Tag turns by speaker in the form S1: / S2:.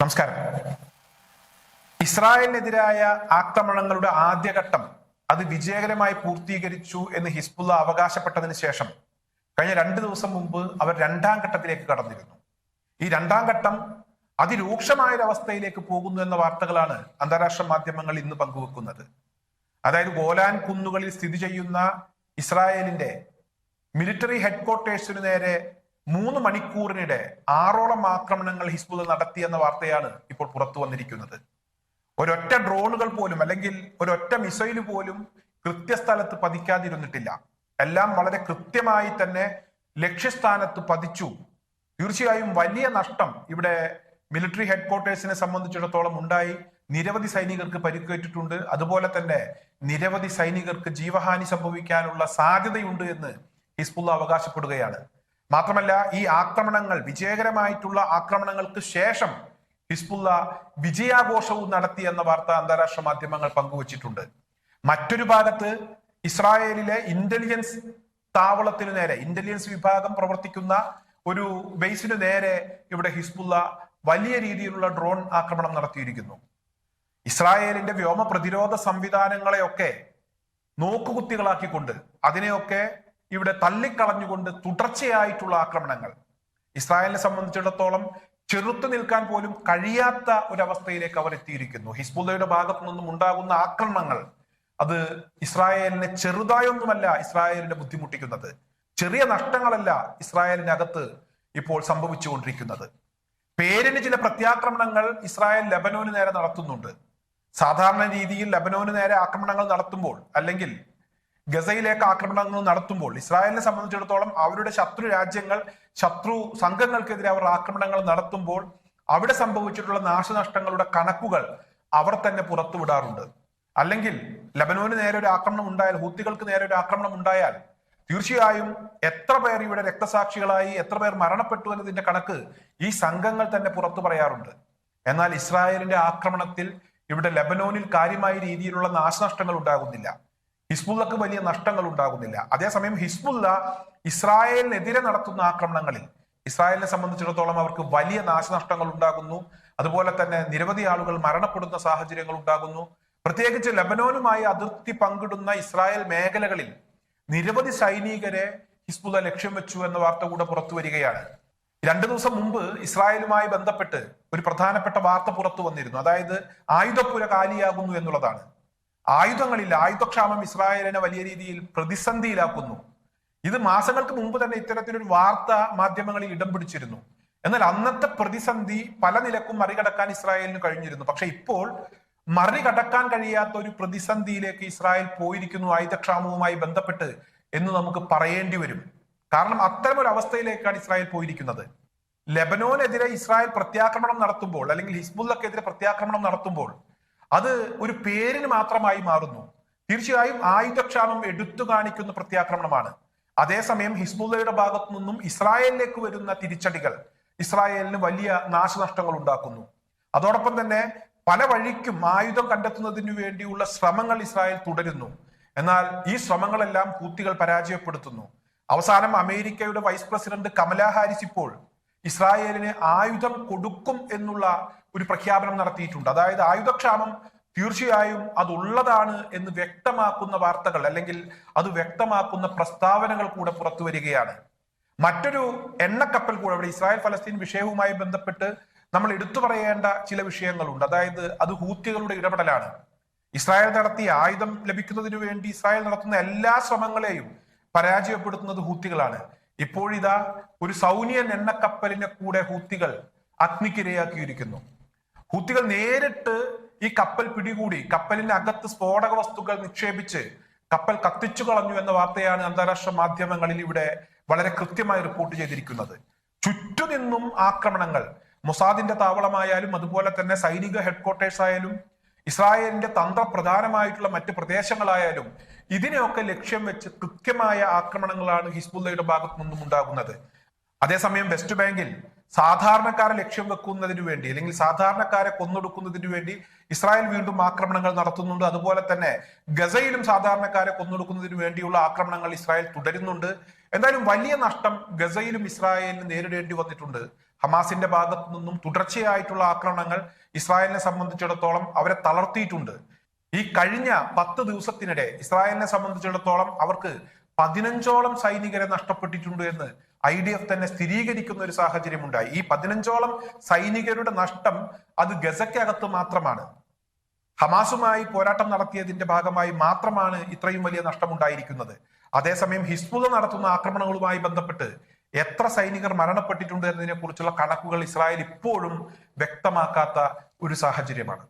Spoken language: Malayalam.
S1: നമസ്കാരം. ഇസ്രായേലിനെതിരായ ആക്രമണങ്ങളുടെ ആദ്യഘട്ടം അത് വിജയകരമായി പൂർത്തീകരിച്ചു എന്ന് ഹിസ്ബുള്ള അവകാശപ്പെട്ടതിന് ശേഷം കഴിഞ്ഞ രണ്ട് ദിവസം മുമ്പ് അവർ രണ്ടാം ഘട്ടത്തിലേക്ക് കടന്നിരുന്നു. ഈ രണ്ടാം ഘട്ടം അതിരൂക്ഷമായൊരവസ്ഥയിലേക്ക് പോകുന്നു എന്ന വാർത്തകളാണ് അന്താരാഷ്ട്ര മാധ്യമങ്ങൾ ഇന്ന് പങ്കുവെക്കുന്നത്. അതായത് ഗോലാൻ കുന്നുകളിൽ സ്ഥിതി ചെയ്യുന്ന ഇസ്രായേലിന്റെ മിലിറ്ററി ഹെഡ്ക്വാർട്ടേഴ്സിനു നേരെ മൂന്ന് മണിക്കൂറിനിടെ ആറോളം ആക്രമണങ്ങൾ ഹിസ്ബുൽ നടത്തി എന്ന വാർത്തയാണ് ഇപ്പോൾ പുറത്തു വന്നിരിക്കുന്നത്. ഒരൊറ്റ ഡ്രോണുകൾ പോലും അല്ലെങ്കിൽ ഒരൊറ്റ മിസൈൽ പോലും കൃത്യസ്ഥലത്ത് പതിക്കാതിരുന്നിട്ടില്ല. എല്ലാം വളരെ കൃത്യമായി തന്നെ ലക്ഷ്യസ്ഥാനത്ത് പതിച്ചു. തീർച്ചയായും വലിയ നഷ്ടം ഇവിടെ മിലിറ്ററി ഹെഡ്ക്വാർട്ടേഴ്സിനെ സംബന്ധിച്ചിടത്തോളം ഉണ്ടായി. നിരവധി സൈനികർക്ക് പരിക്കേറ്റിട്ടുണ്ട്. അതുപോലെ തന്നെ നിരവധി സൈനികർക്ക് ജീവഹാനി സംഭവിക്കാനുള്ള സാധ്യതയുണ്ട് എന്ന് ഹിസ്ബുള്ള അവകാശപ്പെടുകയാണ്. മാത്രമല്ല ഈ ആക്രമണങ്ങൾ വിജയകരമായിട്ടുള്ള ആക്രമണങ്ങൾക്ക് ശേഷം ഹിസ്ബുള്ള വിജയാഘോഷവും നടത്തി എന്ന വാർത്ത അന്താരാഷ്ട്ര മാധ്യമങ്ങൾ പങ്കുവച്ചിട്ടുണ്ട്. മറ്റൊരു ഭാഗത്ത് ഇസ്രായേലിലെ ഇന്റലിജൻസ് താവളത്തിനു നേരെ ഇന്റലിജൻസ് വിഭാഗം പ്രവർത്തിക്കുന്ന ഒരു ബേസിനു നേരെ ഇവിടെ ഹിസ്ബുള്ള വലിയ രീതിയിലുള്ള ഡ്രോൺ ആക്രമണം നടത്തിയിരിക്കുന്നു. ഇസ്രായേലിന്റെ വ്യോമ പ്രതിരോധ സംവിധാനങ്ങളെയൊക്കെ നോക്കുകുത്തികളാക്കിക്കൊണ്ട് അതിനെയൊക്കെ ഇവിടെ തള്ളിക്കളഞ്ഞുകൊണ്ട് തുടർച്ചയായിട്ടുള്ള ആക്രമണങ്ങൾ. ഇസ്രായേലിനെ സംബന്ധിച്ചിടത്തോളം ചെറുത്തു നിൽക്കാൻ പോലും കഴിയാത്ത ഒരവസ്ഥയിലേക്ക് അവർ എത്തിയിരിക്കുന്നു. ഹിസ്ബുള്ളയുടെ ഭാഗത്തു നിന്നും ഉണ്ടാകുന്ന ആക്രമണങ്ങൾ അത് ഇസ്രായേലിനെ ചെറുതായൊന്നുമല്ല ഇസ്രായേലിനെ ബുദ്ധിമുട്ടിക്കുന്നത്. ചെറിയ നഷ്ടങ്ങളല്ല ഇസ്രായേലിനകത്ത് ഇപ്പോൾ സംഭവിച്ചുകൊണ്ടിരിക്കുന്നത്. പേരിന് ചില പ്രത്യാക്രമണങ്ങൾ ഇസ്രായേൽ ലബനോന് നേരെ നടത്തുന്നുണ്ട്. സാധാരണ രീതിയിൽ ലബനോന് നേരെ ആക്രമണങ്ങൾ നടത്തുമ്പോൾ അല്ലെങ്കിൽ ഗസയിലേക്ക് ആക്രമണങ്ങൾ നടത്തുമ്പോൾ ഇസ്രായേലിനെ സംബന്ധിച്ചിടത്തോളം അവരുടെ ശത്രു രാജ്യങ്ങൾ ശത്രു സംഘങ്ങൾക്കെതിരെ അവർ ആക്രമണങ്ങൾ നടത്തുമ്പോൾ അവിടെ സംഭവിച്ചിട്ടുള്ള നാശനഷ്ടങ്ങളുടെ കണക്കുകൾ അവർ തന്നെ പുറത്തുവിടാറുണ്ട്. അല്ലെങ്കിൽ ലബനോന് നേരെ ഒരു ആക്രമണം ഉണ്ടായാൽ ഹൂത്തികൾക്ക് നേരെ ഒരു ആക്രമണം ഉണ്ടായാൽ തീർച്ചയായും എത്ര പേർ ഇവിടെ രക്തസാക്ഷികളായി എത്ര പേർ മരണപ്പെട്ടു എന്നതിന്റെ കണക്ക് ഈ സംഘങ്ങൾ തന്നെ പുറത്തു പറയാറുണ്ട്. എന്നാൽ ഇസ്രായേലിന്റെ ആക്രമണത്തിൽ ഇവിടെ ലബനോനിൽ കാര്യമായ രീതിയിലുള്ള നാശനഷ്ടങ്ങൾ ഉണ്ടാകുന്നില്ല. ഹിസ്ബുള്ളക്ക് വലിയ നഷ്ടങ്ങൾ ഉണ്ടാകുന്നില്ല അതേസമയം ഹിസ്ബുള്ള ഇസ്രായേലിനെതിരെ നടത്തുന്ന ആക്രമണങ്ങളിൽ ഇസ്രായേലിനെ സംബന്ധിച്ചിടത്തോളം അവർക്ക് വലിയ നാശനഷ്ടങ്ങൾ ഉണ്ടാകുന്നു അതുപോലെ തന്നെ നിരവധി ആളുകൾ മരണപ്പെടുന്ന സാഹചര്യങ്ങൾ ഉണ്ടാകുന്നു പ്രത്യേകിച്ച് ലബനോനുമായി അതിർത്തി പങ്കിടുന്ന ഇസ്രായേൽ മേഖലകളിൽ നിരവധി സൈനികരെ ഹിസ്ബുള്ള ലക്ഷ്യം വെച്ചു എന്ന വാർത്ത കൂടെ പുറത്തു വരികയാണ്. രണ്ടു ദിവസം മുമ്പ് ഇസ്രായേലുമായി ബന്ധപ്പെട്ട് ഒരു പ്രധാനപ്പെട്ട വാർത്ത പുറത്തു വന്നിരുന്നു. അതായത് ആയുധപ്പുര കാലിയാകുന്നു എന്നുള്ളതാണ്. ആയുധങ്ങളില്ല. ആയുധക്ഷാമം ഇസ്രായേലിനെ വലിയ രീതിയിൽ പ്രതിസന്ധിയിലാക്കുന്നു. ഇത് മാസങ്ങൾക്ക് മുമ്പ് തന്നെ ഇത്തരത്തിലൊരു വാർത്ത മാധ്യമങ്ങളിൽ ഇടം പിടിച്ചിരുന്നു. എന്നാൽ അന്നത്തെ പ്രതിസന്ധി പല നിലക്കും മറികടക്കാൻ ഇസ്രായേലിന് കഴിഞ്ഞിരുന്നു. പക്ഷെ ഇപ്പോൾ മറികടക്കാൻ കഴിയാത്ത ഒരു പ്രതിസന്ധിയിലേക്ക് ഇസ്രായേൽ പോയിരിക്കുന്നു ആയുധക്ഷാമവുമായി ബന്ധപ്പെട്ട് എന്ന് നമുക്ക് പറയേണ്ടി വരും. കാരണം അത്തരം ഒരു അവസ്ഥയിലേക്കാണ് ഇസ്രായേൽ പോയിരിക്കുന്നത്. ലെബനോനെതിരെ ഇസ്രായേൽ പ്രത്യാക്രമണം നടത്തുമ്പോൾ അല്ലെങ്കിൽ ഹിസ്ബുല്ലക്കെതിരെ പ്രത്യാക്രമണം നടത്തുമ്പോൾ അത് ഒരു പേരിന് മാത്രമായി മാറുന്നു. തീർച്ചയായും ആയുധക്ഷാമം എടുത്തു കാണിക്കുന്ന പ്രത്യാക്രമണമാണ്. അതേസമയം ഹിസ്ബുല്ലയുടെ ഭാഗത്തു നിന്നും ഇസ്രായേലിലേക്ക് വരുന്ന തിരിച്ചടികൾ ഇസ്രായേലിന് വലിയ നാശനഷ്ടങ്ങൾ ഉണ്ടാക്കുന്നു. അതോടൊപ്പം തന്നെ പല വഴിക്കും ആയുധം കണ്ടെത്തുന്നതിനു വേണ്ടിയുള്ള ശ്രമങ്ങൾ ഇസ്രായേൽ തുടരുന്നു. എന്നാൽ ഈ ശ്രമങ്ങളെല്ലാം കൂത്തികൾ പരാജയപ്പെടുത്തുന്നു. അവസാനം അമേരിക്കയുടെ വൈസ് പ്രസിഡന്റ് കമലാ ഹാരിസ് ഇപ്പോൾ ഇസ്രായേലിന് ആയുധം കൊടുക്കും എന്നുള്ള ഒരു പ്രഖ്യാപനം നടത്തിയിട്ടുണ്ട്. അതായത് ആയുധക്ഷാമം തീർച്ചയായും അതുള്ളതാണ് എന്ന് വ്യക്തമാക്കുന്ന വാർത്തകൾ അല്ലെങ്കിൽ അത് വ്യക്തമാക്കുന്ന പ്രസ്താവനകൾ കൂടെ പുറത്തു വരികയാണ്. മറ്റൊരു എണ്ണക്കപ്പൽ കൂടെ അവിടെ ഇസ്രായേൽ ഫലസ്തീൻ വിഷയവുമായി ബന്ധപ്പെട്ട് നമ്മൾ എടുത്തു പറയേണ്ട ചില വിഷയങ്ങളുണ്ട്. അതായത് അത് ഹൂത്തികളുടെ ഇടപെടലാണ്. ഇസ്രായേൽ നടത്തിയ ആയുധം ലഭിക്കുന്നതിനു വേണ്ടി ഇസ്രായേൽ നടത്തുന്ന എല്ലാ ശ്രമങ്ങളെയും പരാജയപ്പെടുത്തുന്നത് ഹൂത്തികളാണ്. ഇപ്പോഴിതാ ഒരു സൗനിയൻ എണ്ണക്കപ്പലിനെ കൂടെ ഹൂത്തികൾ അഗ്നിക്കിരയാക്കിയിരിക്കുന്നു ഹൂത്തികൾ നേരിട്ട് ഈ കപ്പൽ പിടികൂടി കപ്പലിന്റെ അകത്ത് സ്ഫോടക വസ്തുക്കൾ നിക്ഷേപിച്ച് കപ്പൽ കത്തിച്ചു കളഞ്ഞു എന്ന വാർത്തയാണ് അന്താരാഷ്ട്ര മാധ്യമങ്ങളിൽ ഇവിടെ വളരെ കൃത്യമായി റിപ്പോർട്ട് ചെയ്തിരിക്കുന്നത്. ചുറ്റുനിന്നും ആക്രമണങ്ങൾ. മൊസാദിന്റെ താവളമായാലും അതുപോലെ തന്നെ സൈനിക ഹെഡ്ക്വാർട്ടേഴ്സ് ആയാലും ഇസ്രായേലിന്റെ തന്ത്രപ്രധാനമായിട്ടുള്ള മറ്റ് പ്രദേശങ്ങളായാലും ഇതിനെയൊക്കെ ലക്ഷ്യം വെച്ച് കൃത്യമായ ആക്രമണങ്ങളാണ് ഹിസ്ബുല്ലയുടെ ഭാഗത്തു നിന്നും ഉണ്ടാകുന്നത്. അതേസമയം വെസ്റ്റ് ബാങ്കിൽ സാധാരണക്കാരെ ലക്ഷ്യം വെക്കുന്നതിന് വേണ്ടി അല്ലെങ്കിൽ സാധാരണക്കാരെ കൊന്നൊടുക്കുന്നതിന് വേണ്ടി ഇസ്രായേൽ വീണ്ടും ആക്രമണങ്ങൾ നടത്തുന്നുണ്ട്. അതുപോലെ തന്നെ ഗസയിലും സാധാരണക്കാരെ കൊന്നൊടുക്കുന്നതിന് വേണ്ടിയുള്ള ആക്രമണങ്ങൾ ഇസ്രായേൽ തുടരുന്നുണ്ട്. എന്തായാലും വലിയ നഷ്ടം ഗസയിലും ഇസ്രായേലിന് നേരിടേണ്ടി വന്നിട്ടുണ്ട്. ഹമാസിന്റെ ഭാഗത്തു നിന്നും തുടർച്ചയായിട്ടുള്ള ആക്രമണങ്ങൾ ഇസ്രായേലിനെ സംബന്ധിച്ചിടത്തോളം അവരെ തളർത്തിയിട്ടുണ്ട്. ഈ കഴിഞ്ഞ പത്ത് ദിവസത്തിനിടെ ഇസ്രായേലിനെ സംബന്ധിച്ചിടത്തോളം അവർക്ക് പതിനഞ്ചോളം സൈനികരെ നഷ്ടപ്പെട്ടിട്ടുണ്ട് എന്ന് ഐ ഡി എഫ് തന്നെ സ്ഥിരീകരിക്കുന്ന ഒരു സാഹചര്യം ഉണ്ടായി. ഈ പതിനഞ്ചോളം സൈനികരുടെ നഷ്ടം അത് ഗസയ്ക്കകത്ത് മാത്രമാണ്. ഹമാസുമായി പോരാട്ടം നടത്തിയതിന്റെ ഭാഗമായി മാത്രമാണ് ഇത്രയും വലിയ നഷ്ടമുണ്ടായിരിക്കുന്നത്. അതേസമയം ഹിസ്ബുള്ള നടത്തുന്ന ആക്രമണങ്ങളുമായി ബന്ധപ്പെട്ട് എത്ര സൈനികർ മരണപ്പെട്ടിട്ടുണ്ട് എന്നതിനെ കുറിച്ചുള്ള കണക്കുകൾ ഇസ്രായേൽ ഇപ്പോഴും വ്യക്തമാക്കാത്ത ഒരു സാഹചര്യമാണ്.